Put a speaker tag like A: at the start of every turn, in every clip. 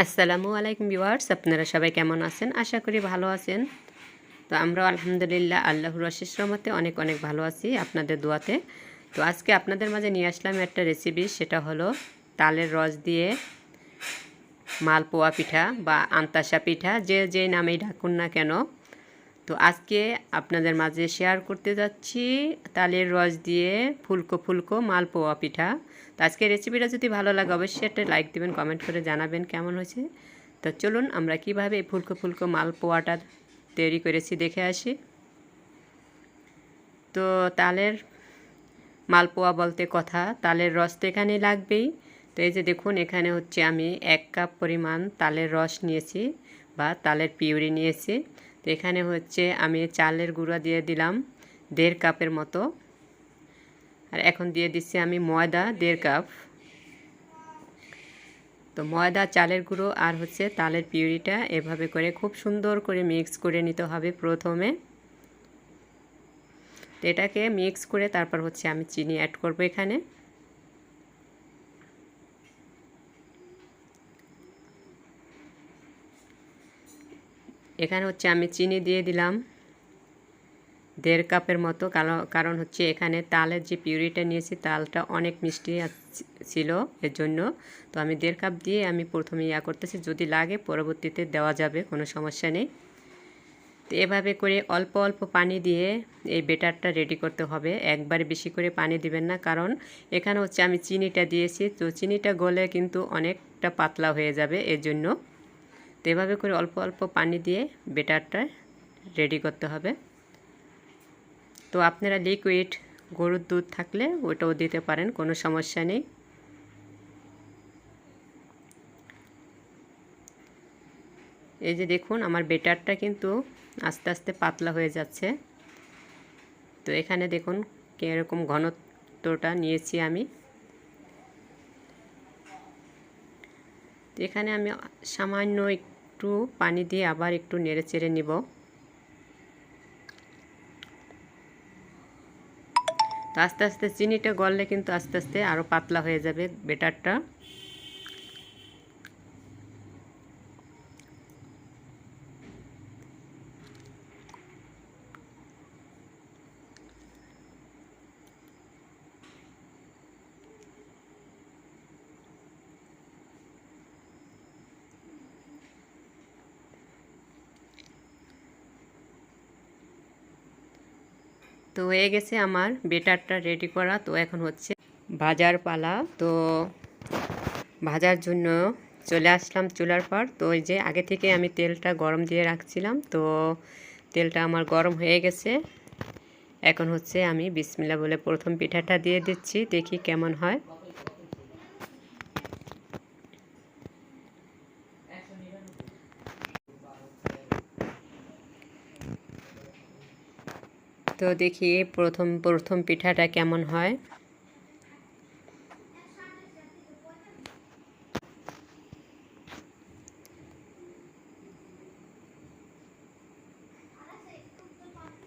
A: আসসালামু আলাইকুম ভিউয়ার্স, আপনারা সবাই কেমন আছেন? আশা করি ভালো আছেন। তো আমরা আলহামদুলিল্লাহ আল্লাহর আশিস রহমতে অনেক অনেক ভালো আছি আপনাদের দোয়াতে। তো আজকে আপনাদের মাঝে নিয়ে আসলাম একটা রেসিপি সেটা হলো তালের রস দিয়ে মালপোয়া পিঠা বা আন্তাসা পিঠা, যে যে নামেই ডাকুন না কেন। তো আজকে আপনাদের মাঝে শেয়ার করতে যাচ্ছি তালের রস দিয়ে ফুলকো ফুলকো মালপোয়া পিঠা। তো আজকে রেসিপিটা যদি ভালো লাগে, অবশ্যই একটা লাইক দেবেন কমেন্ট করে জানাবেন কেমন হয়েছে। তো চলুন আমরা কীভাবে এই ফুলকো ফুলকো মালপোয়াটা তৈরি করেছি দেখে আসি। তো তালের মালপোয়া বলতে কথা, তালের রস তো এখানে লাগবেই। তো এই যে দেখুন, এখানে হচ্ছে আমি এক কাপ পরিমাণ তালের রস নিয়েছি বা তালের পিউরি নিয়েছি। তো এখানে হচ্ছে আমি চালের গুঁড়া দিয়ে দিলাম দেড় কাপের মতো। আর এখন দিয়ে দিচ্ছি আমি ময়দা দেড় কাপ। তো ময়দা, চালের গুঁড়ো আর হচ্ছে তালের পিউরিটা এভাবে করে খুব সুন্দর করে মিক্স করে নিতে হবে প্রথমে। তো এটাকে মিক্স করে তারপর হচ্ছে আমি চিনি অ্যাড করব এখানে। এখানে হচ্ছে আমি চিনি দিয়ে দিলাম। দেড় কাপের মতো কারণ হচ্ছে এখানে তালের যে পিউরিটা নিয়েছি, তালটা অনেক মিষ্টি ছিল এর জন্য তো আমি দেড় কাপ দিয়ে আমি প্রথমে ইয়া করতেছি, যদি লাগে পরবর্তীতে দেওয়া যাবে, কোনো সমস্যা নেই। তো এভাবে করে অল্প অল্প পানি দিয়ে এই বেটারটা রেডি করতে হবে। একবার বেশি করে পানি দিবেন না, কারণ এখানে হচ্ছে আমি চিনিটা দিয়েছি। তো চিনিটা গলে কিন্তু অনেকটা পাতলা হয়ে যাবে এর জন্য তো এভাবে করে অল্প অল্প পানি দিয়ে বেটারটা রেডি করতে হবে। তো আপনারা লিকুইড গরুর দুধ থাকলে ওটাও দিতে পারেন, কোনো সমস্যা নেই। এই যে দেখুন, আমার বেটারটা কিন্তু আস্তে আস্তে পাতলা হয়ে যাচ্ছে। তো এখানে দেখুন কীরকম ঘনত্বটা নিয়েছি আমি। এখানে আমি সামান্য একটু পানি দিয়ে আবার একটু নেড়ে চেড়ে নিব। তো আস্তে আস্তে চিনিটা গললে কিন্তু আস্তে আস্তে আরও পাতলা হয়ে যাবে বেটারটা তো হয়ে গেছে আমার বেটারটা রেডি করা, তো এখন হচ্ছে ভাজার পালা। তো ভাজার জন্য চলে আসলাম চুলার পর। তো ওই যে আগে থেকে আমি তেলটা গরম দিয়ে রাখছিলাম, তো তেলটা আমার গরম হয়ে গেছে। এখন হচ্ছে আমি বিসমিল্লা বলে প্রথম পিঠাটা দিয়ে দিচ্ছি, দেখি কেমন হয়। তো দেখি প্রথম প্রথম পিঠাটা কেমন হয়।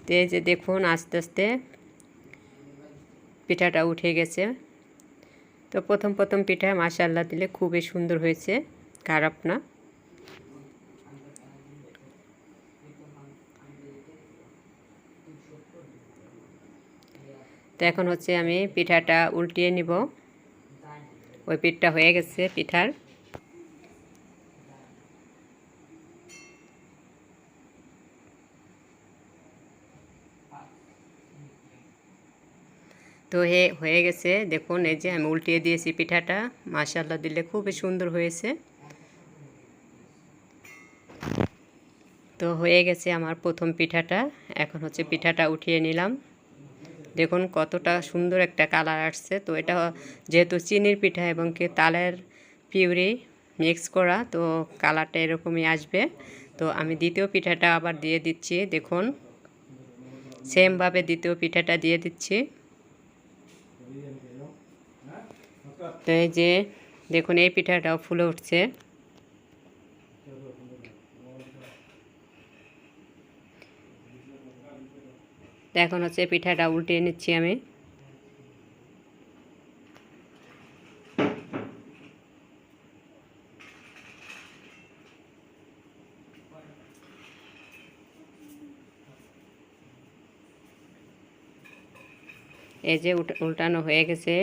A: যে দেখুন, আস্তে আস্তে পিঠাটা উঠে গেছে। তো প্রথম প্রথম পিঠা মাসাল্লা দিলে খুবই সুন্দর হয়েছে, খারাপ না। তো এখন হচ্ছে আমি পিঠাটা উল্টিয়ে নিব। ওই পিঠটা হয়ে গেছে পিঠার। তো হে, হয়ে গেছে। দেখুন, এই যে আমি উল্টিয়ে দিয়েছি পিঠাটা। মাশাল্লাহ দিলে খুবই সুন্দর হয়েছে। তো হয়ে গেছে আমার প্রথম পিঠাটা। এখন হচ্ছে পিঠাটা উঠিয়ে নিলাম। দেখুন কতটা সুন্দর একটা কালার আসছে। তো এটা যেহেতু চিনির পিঠা এবং কি তালের পিউরি মিক্স করা, তো কালারটা এরকমই আসবে। তো আমি দ্বিতীয় পিঠাটা আবার দিয়ে দিচ্ছি, দেখুন। সেমভাবে দ্বিতীয় পিঠাটা দিয়ে দিচ্ছি। তো এই যে, দেখুন এই পিঠাটাও ফুলে উঠছে। তো এখন হচ্ছে পিঠাটা উল্টে নিচ্ছি আমি। এই যে উল্টানো হয়ে গেছে।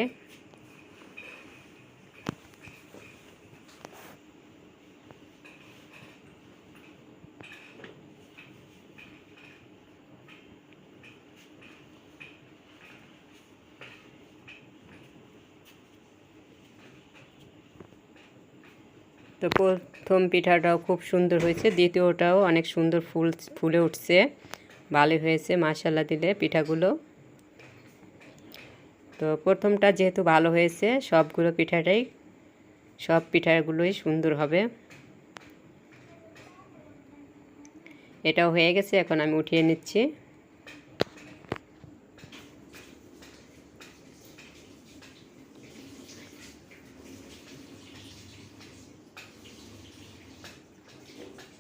A: তো প্রথম পিঠাটাও খুব সুন্দর হয়েছে, দ্বিতীয়টাও অনেক সুন্দর ফুল, ফুলে উঠছে, ভালো হয়েছে মাসাল্লা দিলে পিঠাগুলো। তো প্রথমটা যেহেতু ভালো হয়েছে, সবগুলো পিঠাটাই, সব পিঠাগুলোই সুন্দর হবে। এটাও হয়ে গেছে, এখন আমি উঠিয়ে নিচ্ছি।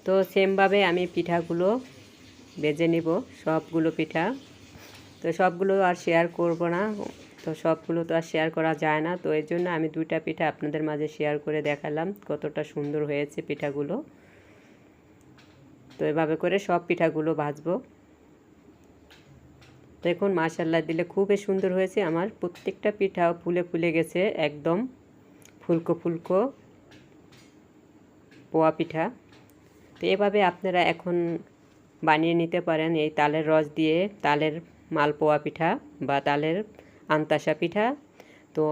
A: তো সেমভাবে আমি পিঠাগুলো বেজে নিব, সবগুলো পিঠা। তো সবগুলো আর শেয়ার করব না, তো সবগুলো তো আর শেয়ার করা যায় না। তো এর জন্য আমি দুইটা পিঠা আপনাদের মাঝে শেয়ার করে দেখালাম কতটা সুন্দর হয়েছে পিঠাগুলো। তো এভাবে করে সব পিঠাগুলো ভাজবো। দেখুন মাশাল্লাহ দিলে খুবই সুন্দর হয়েছে। আমার প্রত্যেকটা পিঠাও ফুলে ফুলে গেছে, একদম ফুলকো ফুলকো পোয়া পিঠা। তো এভাবে আপনারা এখন বানিয়ে নিতে পারেন এই তালের রস দিয়ে তালের মালপোয়া পিঠা বা তালের আন্তাসা পিঠা। তো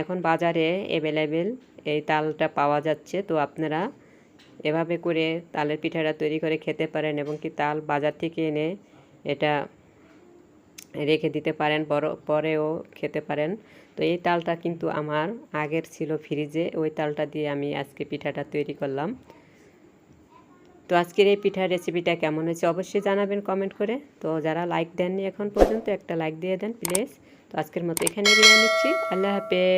A: এখন বাজারে অ্যাভেলেবেল এই তালটা পাওয়া যাচ্ছে। তো আপনারা এভাবে করে তালের পিঠাটা তৈরি করে খেতে পারেন এবং কি তাল বাজার থেকে এনে এটা রেখে দিতে পারেন বড় পরেও খেতে পারেন। তো এই তালটা কিন্তু আমার আগের ছিল ফ্রিজে ওই তালটা দিয়ে আমি আজকে পিঠাটা তৈরি করলাম। তো আজকের এই পিঠার রেসিপিটা কেমন হয়েছে অবশ্যই জানাবেন কমেন্ট করে। তো যারা লাইক দেননি এখন পর্যন্ত একটা লাইক দিয়ে দেন প্লিজ তো আজকের মতো এখানে বিদায় নিচ্ছি। আল্লাহ হাফেজ।